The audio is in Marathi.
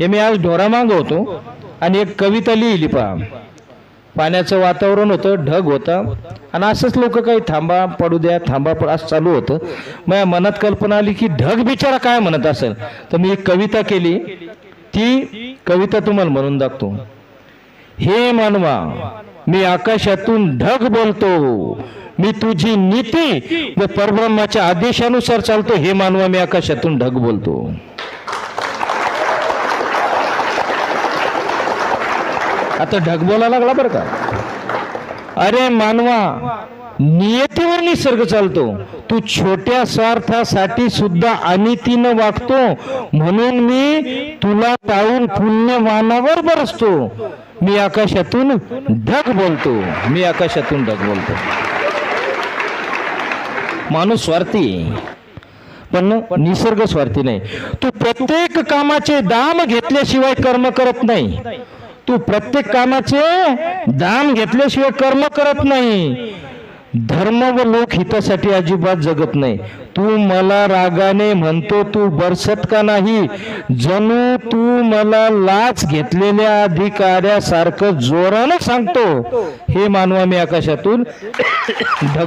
हे मी आज ढोरामांग होतो आणि एक कविता लिहिली पहा. पाण्याचं वातावरण होतं ढग होता. आणि असंच लोक काही थांबा पडू द्या थांबा पड असं चालू होतं. माझ्या मनात कल्पना आली की ढग बिचारा काय म्हणत असेल? तर मी एक कविता केली. ती कविता तुम्हाला म्हणून दाखतो हे मानवा मी आकाशातून ढग बोलतो. मी तुझी नीती व परब्रह्माच्या आदेशानुसार चालतो. हे मानवा मी आकाशातून ढग बोलतो. आता ढगबोला लागला बरं का? अरे मानवा नियतीवर निसर्ग चालतो. तू छोट्या स्वार्थासाठी सुद्धा अनितीनं वागतो. म्हणून मी तुला टाळून पुण्यवानावर बरसतो. मी आकाशातून ढग बोलतो. मी आकाशातून ढग बोलतो. माणूस स्वार्थी. पण निसर्ग स्वार्थी नाही. तू प्रत्येक कामाचे दाम घेतल्याशिवाय कर्म करत नाही. तू प्रत्येक कामाचे दान घेतल्याशिवाय कर्म करत नाही. धर्म व लोक हितासाठी अजिबात जगत नाही. तू मला रागाने म्हणतो तू बरसत का नाही? जणू तू मला लाच घेतलेल्या अधिकाऱ्यासारखं जोरानं सांगतो. हे मानवा मी आकाशातून